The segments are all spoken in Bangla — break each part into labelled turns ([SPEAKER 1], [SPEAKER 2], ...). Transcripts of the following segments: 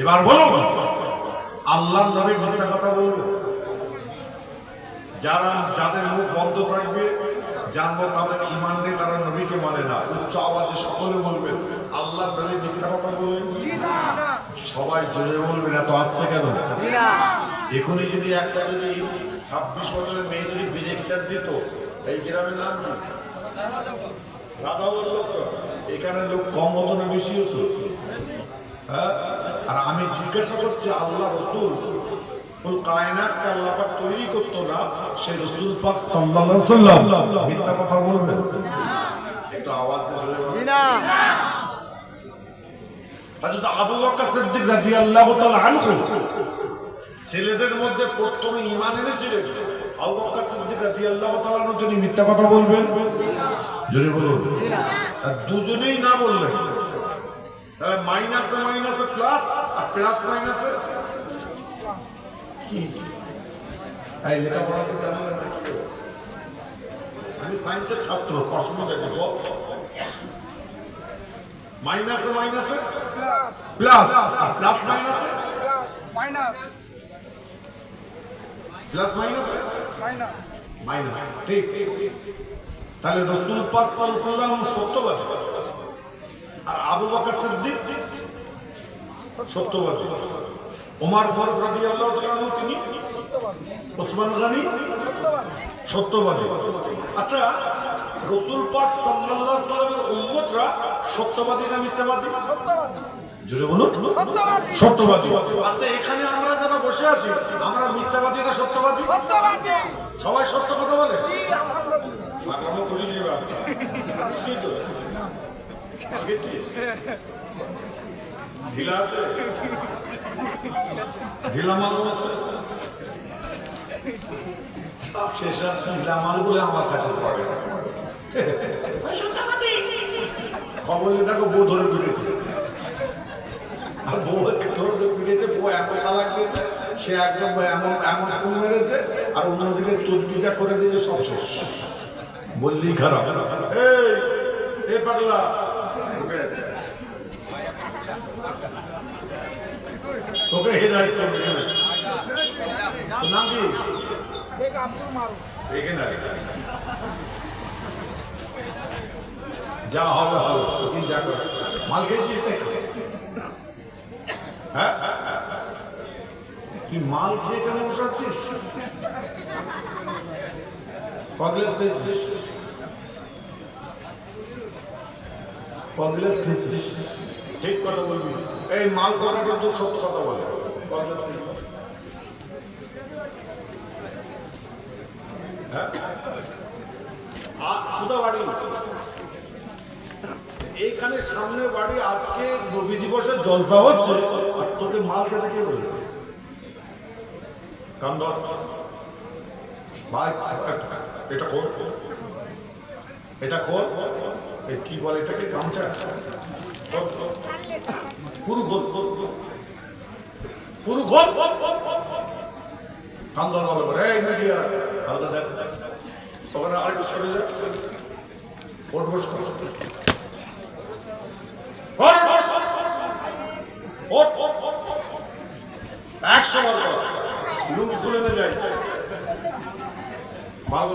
[SPEAKER 1] এবার বলুন আল্লাহ নবী মিথ্যা কথা বলব যারা যাদের মুখ বন্ধ থাকবে জানব তাদের ইমান নেই তারা নবীকে মানে না। উচ্চ আওয়াজে সকলে বলবেন আল্লাহ নবী মিথ্যা কথা বলবেন সবাই জোরে বলবেন এত আসতে কেন? এখনই যদি একটা যদি ছাব্বিশ বছরের মেয়ে যদি বিজেকচার দিত এই গ্রামের নাম কি? রাধা বলল এখানে লোক কম হতো না বেশি হতো। হ্যাঁ? আর আমি জিজ্ঞাসা করছি আল্লাহ রসুল ফুল কায়নাতকে আল্লাহ পাক তৈরি করতো না সে রসুল পাক সাল্লাল্লাহু আলাইহি সাল্লাম মিথ্যা কথা বলবেন? একটু আওয়াজ দিয়ে বলবেন। হযরত আবু বকর সিদ্দিক রাদিয়াল্লাহু তাআলা আনহু ছেলেদের মধ্যে প্রথমে ঈমান এনেছিলেন। আবু বকর সিদ্দিক রাদিয়াল্লাহু তাআলা আনহু মিথ্যা কথা বলবেন? জোরে বলুন। আর দুজনেই না বললেন। তাহলে মাইনাসে মাইনাসে প্লাস আর প্লাস মাইনাসে কি? এই লেখাপড়া তো জানেন না আমি সায়েন্সের ছাত্র কসমো দেখব মাইনাসে মাইনাসে
[SPEAKER 2] প্লাস
[SPEAKER 1] প্লাস আর প্লাস মাইনাসে
[SPEAKER 2] প্লাস মাইনাস
[SPEAKER 1] প্লাস মাইনাসে
[SPEAKER 2] মাইনাস
[SPEAKER 1] মাইনাস ঠিক। তাহলে রসুল পাক সাল্লাল্লাহু সত্যবাদী আর আবু বকর সিদ্দিক সত্যবাদী। ওমর ফারুক তাআলা আনহু তিনি ওসমান গনি
[SPEAKER 2] সত্যবাদী।
[SPEAKER 1] আচ্ছা রসুল পাক সাল্লাল্লাহু আলাইহি সাল্লামের উম্মতরা সত্যবাদী না মিথ্যাবাদী?
[SPEAKER 2] সত্যবাদী।
[SPEAKER 1] জোরে বলুন।
[SPEAKER 2] সত্যবাদী।
[SPEAKER 1] আচ্ছা এখানে আমরা যারা বসে আছি আমরা মিথ্যাবাদী না সত্যবাদী?
[SPEAKER 2] সত্যবাদী।
[SPEAKER 1] সবাই সত্য কথা বলে?
[SPEAKER 2] জি আলহামদুলিল্লাহ।
[SPEAKER 1] করি যে বাবা আছি তো আগেছি ঢিলা আছে আমার কাছে পড়ে। খবর দেখো বউ ধরে পিটেছে আর বউ ধরে পিটেছে বউ এমন তালাক দিয়েছে সে একদম এমন এমন ফোন মেরেছে আর অন্যদিকে তদবিজা করে দিয়েছে সব শেষ বললেই খারাপ এই, এ পাগলা তোকে হেদায়ত করবে নাম কি?
[SPEAKER 2] শেখ আব্দুল মারুফ।
[SPEAKER 1] যা হবে হবে তুই যা কর মাল খেয়েছিস হ্যাঁ? কি মাল খেয়ে কেন বসাচ্ছিস? কগলেস খেয়েছিস? কংগ্রেস ঠিক কথা বলবি। এই মাল কথা কিন্তু সত্য কথা বলে। কংগ্রেস হ্যাঁ? এইখানে সামনে বাড়ি, আজকে নবী দিবসের জলসা হচ্ছে, আর তোকে মাল খেতে কে বলেছে? কান ধর। ভাই এটা খোল। এটা খোল। কি বলে এটাকে? গামছা? খোল, খোল। পুরো খোল খোল, খোল। পুরো খোল কান ধর ভালো করে এই মিডিয়া হালকা দেখ। ওখানে আরেকটু সরে যা। ওঠ বস কর ওঠ, বস। ওঠ, ওঠ, ওঠ, ওঠ। একশো বার খুলে নিয়ে যাই। ভালো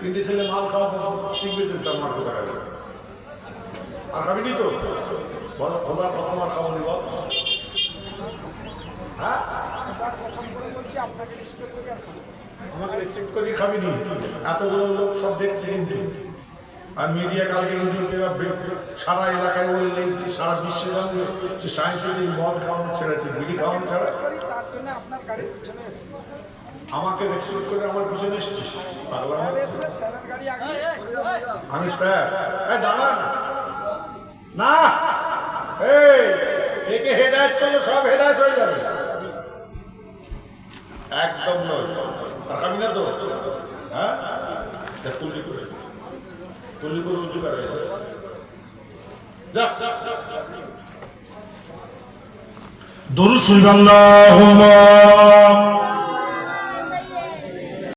[SPEAKER 1] তিনটে ছেলে মাল খাওয়া শিখবে তো। আর খাবি নি তো? বলো খোলা কত মার খাব নি, বল। হ্যাঁ। আমাকে করে লোক সব আর মিডিয়া কালকে সারা এলাকায় সারা সায়েন্স মদ ছেড়েছে আমাকে করে আমার পিছনে আমি স্যার। দাঁড়ান। না। একে হেদায়ত করলে সব হেদায়ত হয়ে যাবে। একদম নয়। না তো। হ্যাঁ? তুলি করে তুলি আল্লাহুম্মা